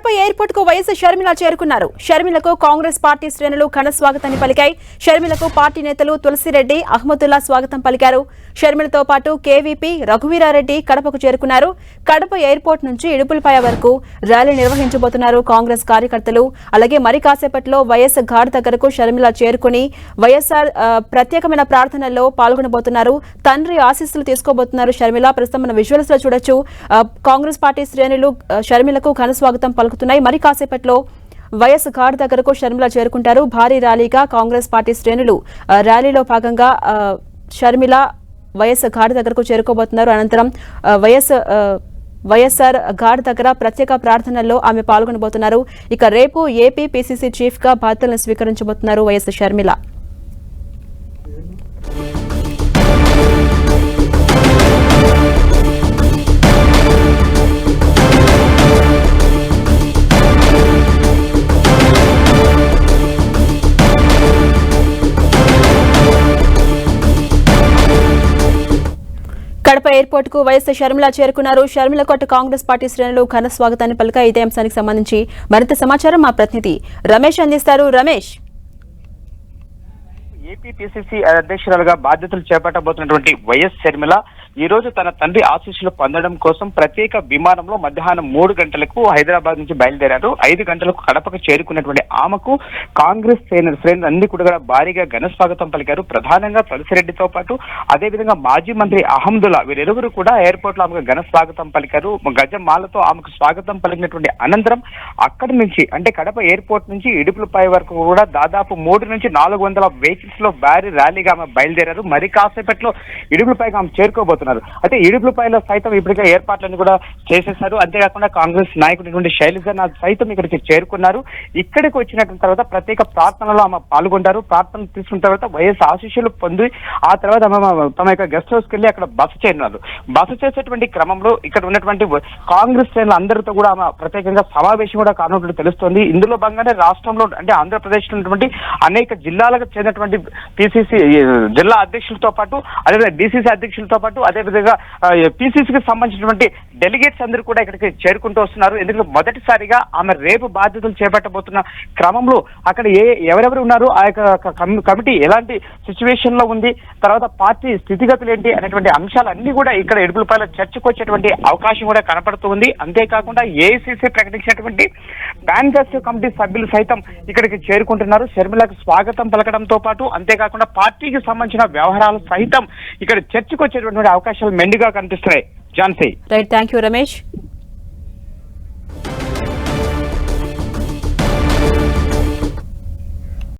కడప ఎయిర్పోర్ట్కు వైఎస్ షర్మిల చేరుకున్నారు. షర్మిలకు కాంగ్రెస్ పార్టీ శ్రేణులు ఘన స్వాగతాన్ని పలికాయి. షర్మిలకు పార్టీ నేతలు తులసిరెడ్డి అహ్మదుల్లా స్వాగతం పలికారు. షర్మిలతో పాటు కేవీపీ రఘువీరారెడ్డి కడపకు చేరుకున్నారు. కడప ఎయిర్పోర్ట్ నుంచి ఇడుపులపాయ వరకు ర్యాలీ నిర్వహించబోతున్నారు కాంగ్రెస్ కార్యకర్తలు. అలాగే మరి కాసేపట్లో వైఎస్ ఘాట్ దగ్గరకు షర్మిల చేరుకుని వైఎస్ఆర్ ప్రత్యేకమైన ప్రార్థనల్లో పాల్గొనబోతున్నారు. తండ్రి ఆశీస్సులు తీసుకోబోతున్నారు షర్మిల. ప్రస్తుతం మన విజువల్స్లో చూడొచ్చు. ఆ, కాంగ్రెస్ పార్టీ శ్రేణులు షర్మిలకు ఘన స్వాగతం పలుకుతున్నాయి మరి కాసేపట్లో వైఎస్ ఘాట్ దగ్గరకు షర్మిల చేరుకుంటారు. భారీ ర్యాలీగా కాంగ్రెస్ పార్టీ శ్రేణులు ర్యాలీలో భాగంగా షర్మిల వైఎస్ ఘాట్ దగ్గరకు చేరుకోబోతున్నారు. అనంతరం వైఎస్ వైఎస్ఆర్ ఘాట్ దగ్గర ప్రత్యేక ప్రార్థనల్లో ఆమె పాల్గొనబోతున్నారు. ఇక రేపు ఏపీ పీసీసీ చీఫ్గా బాధ్యతలను స్వీకరించబోతున్నారు వైఎస్ షర్మిల. కడప ఎయిర్పోర్ట్కు వైఎస్ షర్మిల చేరుకున్నారు. షర్మిల కొట్ట కాంగ్రెస్ పార్టీ శ్రేణులు ఘన స్వాగతాన్ని పలిక ఇదే అంశానికి సంబంధించి మరింత సమాచారం మా ప్రతినిధి రమేష్ అందిస్తారు. రమేష్. ఏపీ పిసిసి అధ్యక్షురాలుగా బాధ్యతలు చేపట్టబోతున్నటువంటి వైఎస్ షర్మిల ఈ రోజు తన తండ్రి ఆశీస్సులు పొందడం కోసం ప్రత్యేక విమానంలో మధ్యాహ్నం మూడు గంటలకు హైదరాబాద్ నుంచి బయలుదేరారు. ఐదు గంటలకు కడపకు చేరుకున్నటువంటి ఆమెకు కాంగ్రెస్ శ్రేణులు అన్ని కూడా భారీగా ఘన స్వాగతం పలికారు. ప్రధానంగా తులసిరెడ్డితో పాటు అదేవిధంగా మాజీ మంత్రి అహమ్దుల్లా వీరిరువురు కూడా ఎయిర్పోర్ట్లో ఆమెకు ఘన స్వాగతం పలికారు. గజమాలతో ఆమెకు స్వాగతం పలికినటువంటి అనంతరం అక్కడి నుంచి అంటే కడప ఎయిర్పోర్ట్ నుంచి ఇడుపులపై వరకు కూడా దాదాపు మూడు నుంచి నాలుగు వందల వెహికల్స్లో భారీ ర్యాలీగా ఆమె బయలుదేరారు. మరి కాసేపట్లో ఇడుపులపై ఆమె చేరుకోబోతున్నారు అయితే ఇడుపులపైలో సైతం ఇప్పటికే ఏర్పాట్లను కూడా చేసేశారు అంతేకాకుండా కాంగ్రెస్ నాయకుడినటువంటి శైలజ నాథ్ సైతం ఇక్కడికి చేరుకున్నారు. ఇక్కడికి వచ్చిన తర్వాత ప్రత్యేక ప్రార్థనలో ఆమె పాల్గొంటారు. ప్రార్థన తీసుకున్న తర్వాత వైఎస్ ఆశీస్సులు పొంది ఆ తర్వాత తమ యొక్క గెస్ట్ హౌస్కి వెళ్ళి అక్కడ బస చేరినారు. బస చేసేటువంటి క్రమంలో ఇక్కడ ఉన్నటువంటి కాంగ్రెస్ శ్రేణులు అందరితో కూడా ఆమె ప్రత్యేకంగా సమావేశం కూడా కానున్నట్లు తెలుస్తోంది. ఇందులో భాగంగానే రాష్ట్రంలో అంటే ఆంధ్రప్రదేశ్లో ఉన్నటువంటి అనేక జిల్లాలకు చెందినటువంటి పిసిసి జిల్లా అధ్యక్షులతో పాటు అదేవిధంగా డిసిసి అధ్యక్షులతో పాటు అదేవిధంగా పిసిసికి సంబంధించినటువంటి డెలిగేట్స్ అందరూ కూడా ఇక్కడికి చేరుకుంటూ వస్తున్నారు. ఎందుకంటే మొదటిసారిగా ఆమె రేపు బాధ్యతలు చేపట్టబోతున్న క్రమంలో అక్కడ ఏ ఎవరెవరు ఉన్నారు ఆ యొక్క కమిటీ ఎలాంటి సిచ్యువేషన్లో ఉంది తర్వాత పార్టీ స్థితిగతులు ఏంటి అనేటువంటి అంశాలన్నీ కూడా ఇక్కడ ఎడుపులపైన చర్చకు వచ్చేటువంటి అవకాశం కూడా కనపడుతుంది అంతేకాకుండా ఏఐసిసి ప్రకటించినటువంటి మేనిఫెస్టో కమిటీ సభ్యులు సైతం ఇక్కడికి చేరుకుంటున్నారు. షర్మిలకు స్వాగతం పలకడంతో పాటు అంతేకాకుండా పార్టీకి సంబంధించిన వ్యవహారాలు సైతం ఇక్కడ చర్చకు వచ్చేటువంటి అవకాశాలు మెండుగా కనిపిస్తున్నాయి. Jhansi right thank you Ramesh